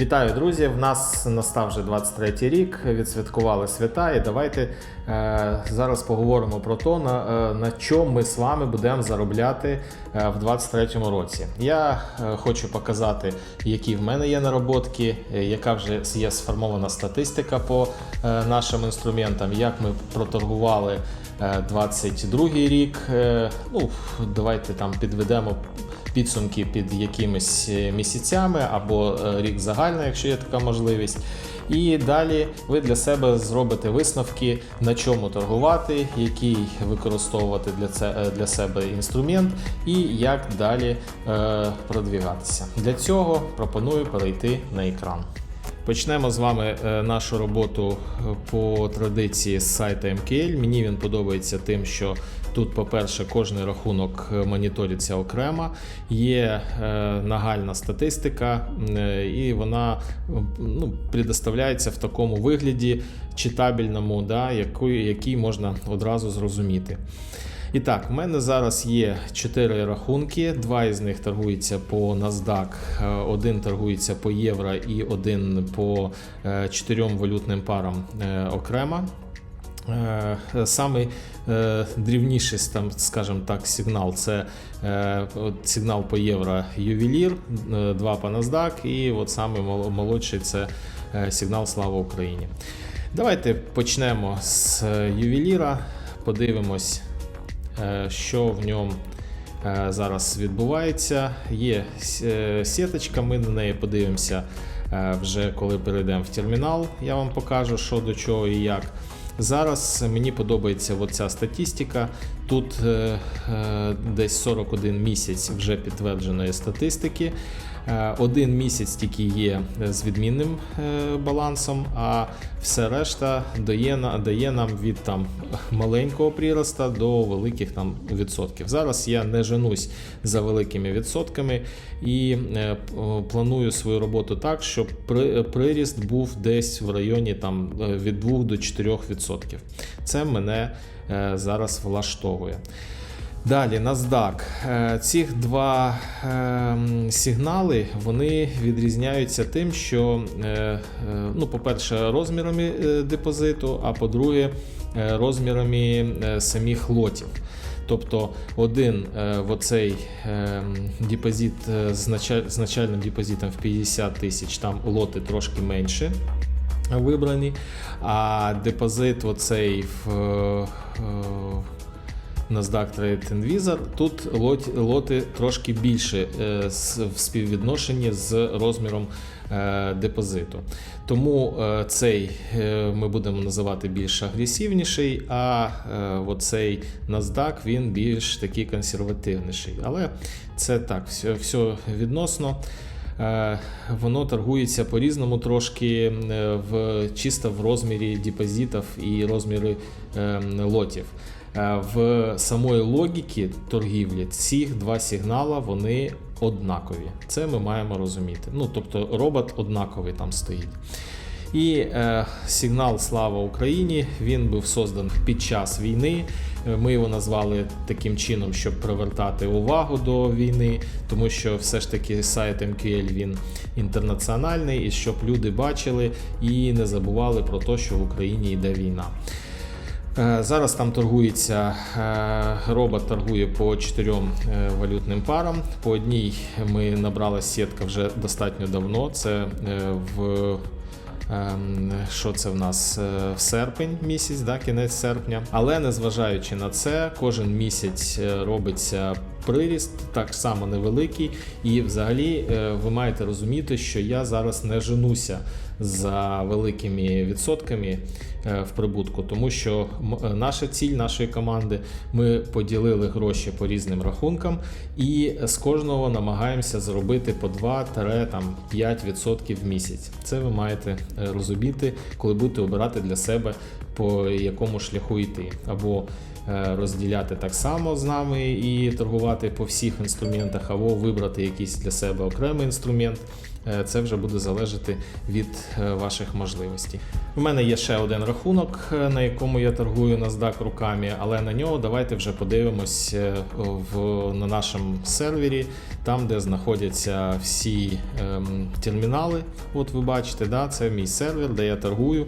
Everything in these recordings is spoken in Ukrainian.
Вітаю, друзі! В нас настав вже 23-й рік. Відсвяткували свята, і давайте е, зараз поговоримо про те, на, е, на чому ми з вами будемо заробляти е, в 23-му році. Я е, хочу показати, які в мене є нароботки, е, яка вже є сформована статистика по е, нашим інструментам, як ми проторгували е, 22-й рік. Е, ну, давайте там підведемо підсумки під якимись е, місяцями або е, рік загально, якщо є така можливість. І далі ви для себе зробите висновки, на чому торгувати, який використовувати для це е, для себе інструмент і як далі е, продвігатися. Для цього пропоную перейти на екран. Почнемо з вами нашу роботу по традиції з сайта MKL. Мені він подобається тим, що тут, по-перше, кожний рахунок е, моніториться окремо, є е, нагальна статистика, е, і вона ну, предоставляється в такому вигляді читабельному, да, який, який можна одразу зрозуміти. І так, в мене зараз є 4 рахунки. Два із них торгуються по NASDAQ, один торгується по євро і один по чотирьом валютним парам окремо. Е, Самий е, дрівніший, там, скажімо так, сигнал це е, сигнал по євро ювелір, е, два по NASDAQ, і от самий молодший це сигнал Слава Україні. Давайте почнемо з ювеліра, подивимось, що в ньому зараз відбувається. Є сіточка, ми на неї подивимося вже коли перейдемо в термінал. Я вам покажу, що до чого і як. Зараз мені подобається оця статистика. Тут е, е, десь 41 місяць вже підтвердженої статистики. Е, Один місяць тільки є з відмінним е, балансом, а все решта дає, дає нам від там маленького приросту до великих там відсотків. Зараз я не женусь за великими відсотками і е, планую свою роботу так, щоб при- приріст був десь в районі там е, від 2 до 4 відсотків. Це мене е, зараз влаштовує. Далі NASDAQ. Е, Ці два е, сигнали вони відрізняються тим, що, е, е, ну, по-перше, розмірами депозиту, а по-друге, розмірами самих лотів. Тобто один в оцей е, депозит з начальним депозитом в 50 тисяч, там лоти трошки менше вибрані, а депозит оцей в. NASDAQ Trade Advisor, тут лоти трошки більше е, в співвідношенні з розміром е, депозиту. Тому е, цей ми будемо називати більш агресивніший, а оцей NASDAQ він більш такий консервативніший. Але це так, все, все відносно. Воно торгується по-різному трошки в, чисто в розмірі депозитів і розміри е, лотів. Е, В самої логіки торгівлі ці два сигнала вони однакові. Це ми маємо розуміти. Ну тобто робот однаковий там стоїть. І е, сигнал Слава Україні він був создан під час війни. Е, Ми його назвали таким чином, щоб привертати увагу до війни, тому що все ж таки сайт MQL він інтернаціональний, і щоб люди бачили і не забували про те, що в Україні йде війна. Е, Зараз там торгується е, робот торгує по чотирьом е, валютним парам. По одній ми набрали сітка вже достатньо давно. Це в ем, що це в нас в серпень місяць, да, кінець серпня. Але незважаючи на це, кожен місяць робиться приріст, так само невеликий. І взагалі е, ви маєте розуміти, що я зараз не женуся за великими відсотками е, в прибутку, тому що е, наша ціль нашої команди ми поділили гроші по різним рахункам, і з кожного намагаємося зробити по 2-5% в місяць. Це ви маєте розуміти, коли будете обирати для себе по якому шляху йти. Або розділяти так само з нами і торгувати по всіх інструментах, або вибрати якийсь для себе окремий інструмент е, це вже буде залежати від е, ваших можливостей. У мене є ще один рахунок, е, на якому я торгую NASDAQ руками, але на нього давайте вже подивимось е, в, на нашому сервері, там, де знаходяться всі ем, термінали. От ви бачите, да, це мій сервер, де я торгую.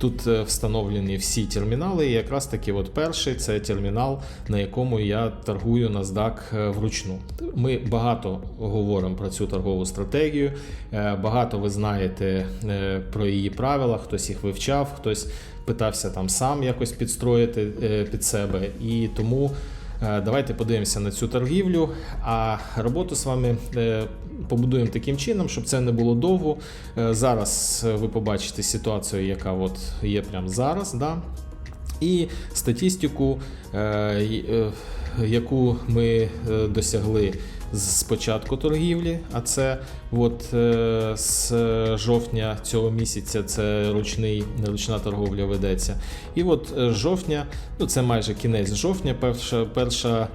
Тут е, встановлені всі термінали, і якраз таки от перший це термінал, на якому я торгую NASDAQ е, вручну. Ми багато говоримо про цю торгову стратегію, е, багато ви знаєте про її правила, хтось їх вивчав, хтось питався там сам якось підстроїти під себе. І тому давайте подивимося на цю торгівлю. А роботу з вами е, побудуємо таким чином, щоб це не було довго. Е, Зараз е, ви побачите ситуацію, яка от є прямо зараз. Да? І статистику, е, е, яку ми е, досягли з початку торгівлі, а це от е, з жовтня цього місяця це ручний, ручна торговля ведеться. І от е, з жовтня, ну це майже кінець жовтня, перша, перша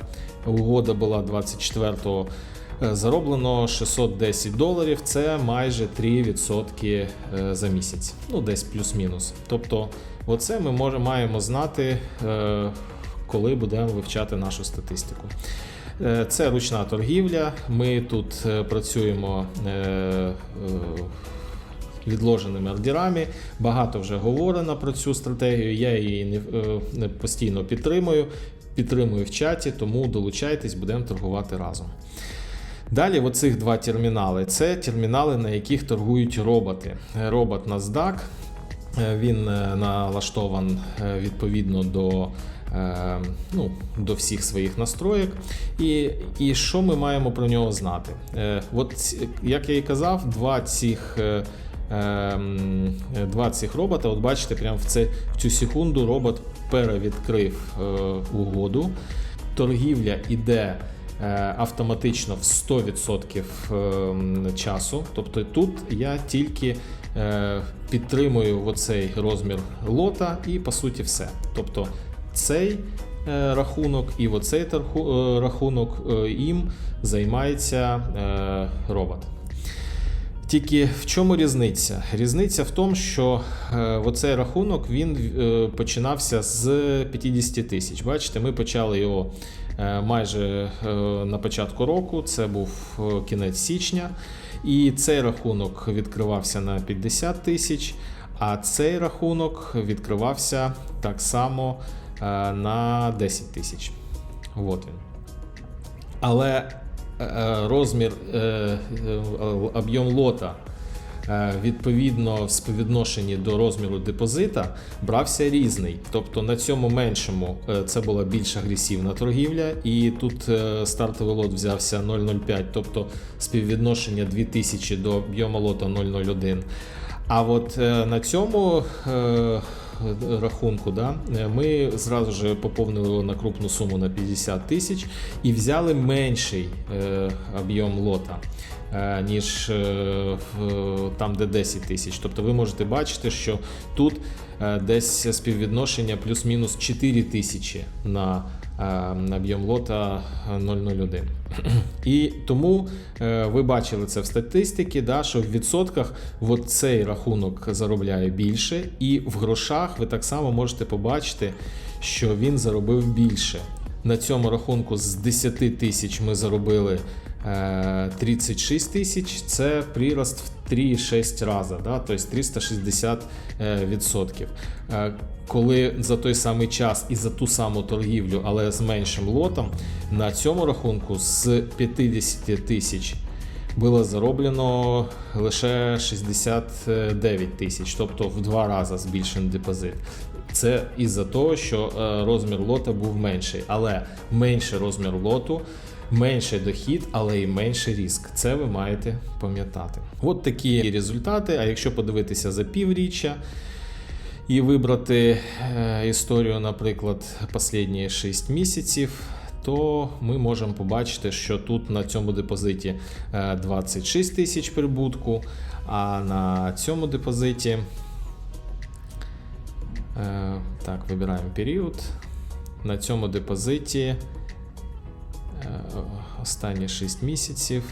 угода була 24-го. Е, Зароблено 610 доларів, це майже 3% е, за місяць, ну десь плюс-мінус. Тобто, оце ми маємо знати, е, коли будемо вивчати нашу статистику. Е, Це ручна торгівля. Ми тут е, працюємо е, відложеними ордерами. Багато вже говорено про цю стратегію. Я її постійно підтримую. Підтримую в чаті, тому долучайтесь, будемо торгувати разом. Далі, оцих два термінали це термінали, на яких торгують роботи. Робот NASDAQ, він налаштован відповідно до, ну, до всіх своїх настроєк. І, і що ми маємо про нього знати? Е, От, як я і казав, два цих. е, Два цих робота, от бачите, прямо в, це, в цю секунду робот перевідкрив е, угоду. Торгівля іде е, автоматично в 100% ем, часу. Тобто тут я тільки е, підтримую оцей розмір лота і по суті все. Тобто цей е, рахунок і оцей е, рахунок е, їм займається робот. Тільки в чому різниця? Різниця в тому, що е, оцей рахунок він починався з 50 тисяч. Бачите, ми почали його майже на початку року. Це був кінець січня. І цей рахунок відкривався на 50 тисяч, а цей рахунок відкривався так само на 10 тисяч. От він. Але е, розмір, е, е, об'єм лота е, відповідно в співвідношенні до розміру депозита брався різний. Тобто на цьому меншому е, це була більш агресивна торгівля, і тут е, стартовий лот взявся 0,05, тобто співвідношення 2000 до об'єму лота 0,01. А от е, на цьому е, рахунку да, е, ми зразу ж поповнили на крупну суму на 50 тисяч і взяли менший е, об'єм лота. е, Ніж е, там, де 10 тисяч. Тобто ви можете бачити, що тут е, десь співвідношення плюс-мінус 4 тисячі на е, об'єм лота 001. І тому е, ви бачили це в статистиці, да, що в відсотках от цей рахунок заробляє більше, і в грошах ви так само можете побачити, що він заробив більше. На цьому рахунку з 10 тисяч ми заробили е, 36 тисяч. Це прирост в 3,6 рази, да, тобто 360 е, відсотків. Е, коли за той самий час і за ту саму торгівлю, але з меншим лотом, на цьому рахунку з 50 тисяч було зароблено лише 69 тисяч, тобто в два рази збільшений депозит. Це із-за того, що е, розмір лота був менший, але менший розмір лоту. Менший дохід, але і менший риск. Це ви маєте пам'ятати. От такі результати. А якщо подивитися за півріччя і вибрати е, історію, наприклад, останні 6 місяців, то ми можемо побачити, що тут на цьому депозиті е, 26 тисяч прибутку, а на цьому депозиті. е, Так, вибираємо період. На цьому депозиті е, останні 6 місяців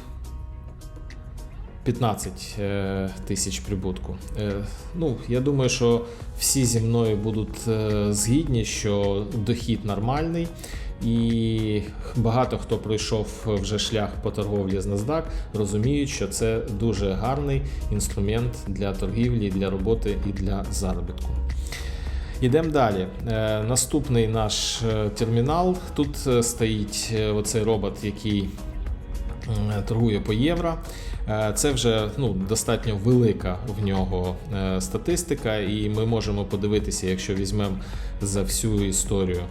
15 е, тисяч прибутку. Е, Ну, я думаю, що всі зі мною будуть е, згідні, що дохід нормальний. І багато хто пройшов вже шлях по торговлі з NASDAQ, розуміють, що це дуже гарний інструмент для торгівлі, для роботи і для заробітку. Йдемо далі. Е, Наступний наш е, термінал. Тут е, стоїть оцей робот, який торгує по євро. Це вже ну, достатньо велика в нього статистика, і ми можемо подивитися, якщо візьмемо за всю історію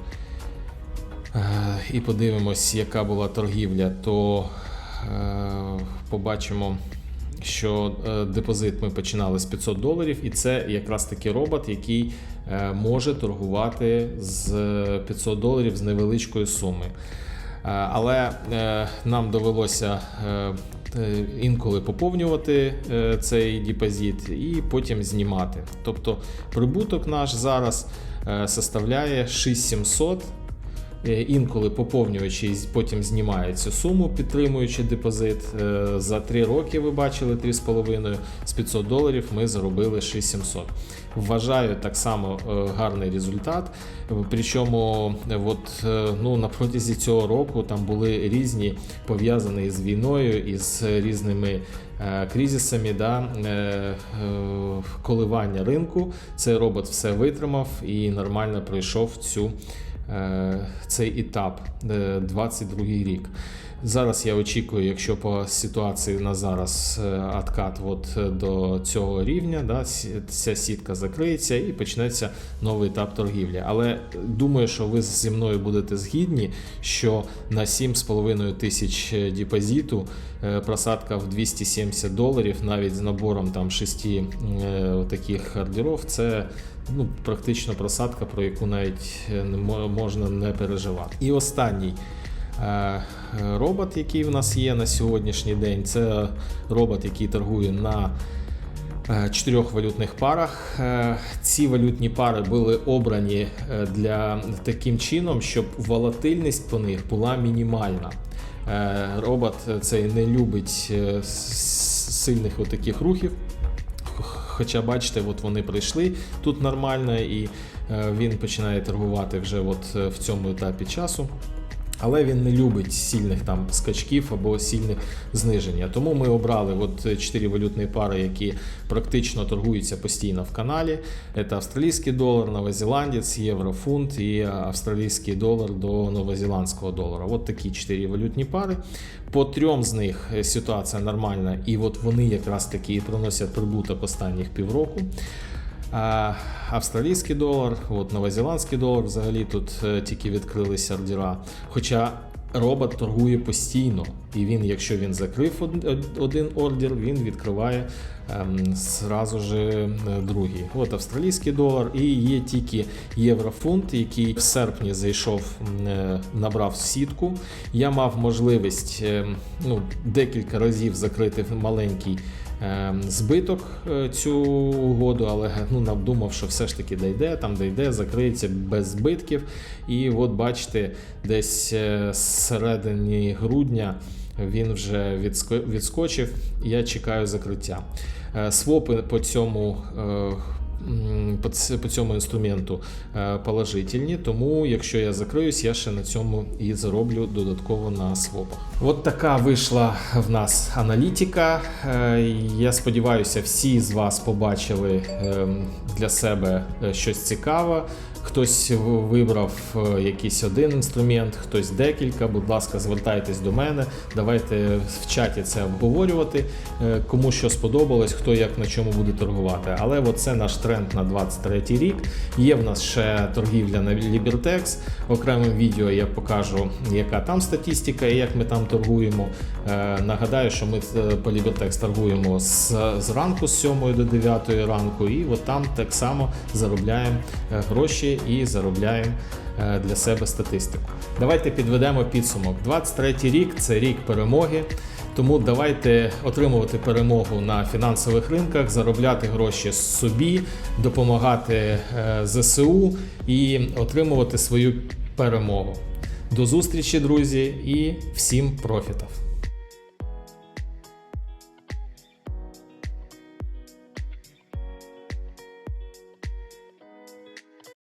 і подивимось, яка була торгівля, то побачимо, що депозит ми починали з 500 доларів, і це якраз таки робот, який може торгувати з 500 доларів з невеличкої суми. Е, Але е, нам довелося е, е, інколи поповнювати е, цей депозит і потім знімати. Тобто прибуток наш зараз е, составляє 6700. Е, Інколи поповнюючи потім знімає цю суму, підтримуючи депозит. Е, За 3 роки ви бачили 3,5 з 500 доларів ми заробили 6700. Вважаю так само е, гарний результат. Причому от, ну, на протязі цього року там були різні пов'язані з війною і з різними кризисами, да, коливання ринку. Цей робот все витримав і нормально пройшов цю цей етап, е, 22 рік. Зараз я очікую, якщо по ситуації на зараз е, откат от е, до цього рівня, да, ця сітка закриється і почнеться новий етап торгівлі. Але думаю, що ви зі мною будете згідні, що на 7,5 тисяч е, депозиту е, просадка в 270 доларів, навіть з набором там 6 е, таких ордерів, це ну, практично просадка, про яку навіть е, можна не переживати. І останній е, е, робот, який в нас є на сьогоднішній день, це робот, який торгує на чотирьох валютних парах. Ці валютні пари були обрані для таким чином, щоб волатильність по них була мінімальна. Робот цей не любить сильних отаких рухів. Хоча бачите, от вони прийшли тут нормально, і е, він починає торгувати вже от е, в цьому етапі часу. Але він не любить сильних там скачків або сильних зниження. Тому ми обрали от 4 валютні пари, які практично торгуються постійно в каналі. Це австралійський долар, новозеландець, єврофунт і австралійський долар до новозеландського долара. От такі 4 валютні пари. По трьом з них ситуація нормальна, і от вони якраз таки і приносять прибуток останніх півроку. А, австралійський долар, от новозеландський долар, взагалі тут е, тільки відкрилися ордера. Хоча робот торгує постійно, і він, якщо він закрив од- од- один ордер, він відкриває ем, зразу ж е, другий. От австралійський долар, і є тільки єврофунт, який в серпні зайшов, е, набрав сітку. Я мав можливість ем, ну, декілька разів закрити маленький е, збиток е, цю угоду, але ну, надумав, що все ж таки дійде, там дійде, закриється без збитків. І от бачите, десь е, середині грудня він вже відско- відскочив. Я чекаю закриття. Е, Свопи по цьому. По цьому інструменту е, положительні, тому якщо я закриюсь, я ще на цьому і зароблю додатково на свопах. От така вийшла в нас аналітика. Е, Я сподіваюся, всі з вас побачили ем, для себе е, щось цікаве. Хтось вибрав е, якийсь один інструмент, хтось декілька. Будь ласка, звертайтесь до мене. Давайте в чаті це обговорювати. Е, Кому що сподобалось, хто як на чому буде торгувати. Але от це наш тренд на 23 рік. Є в нас ще торгівля на Libertex. Окремим відео я покажу, яка там статистика і як ми там торгуємо. Е, Нагадаю, що ми е, по торгуємо з, з ранку з 7 до 9 ранку, і от там так само заробляємо е, гроші і заробляємо для себе статистику. Давайте підведемо підсумок. 23 рік це рік перемоги. Тому давайте отримувати перемогу на фінансових ринках, заробляти гроші собі, допомагати ЗСУ і отримувати свою перемогу. До зустрічі, друзі, і всім профітів!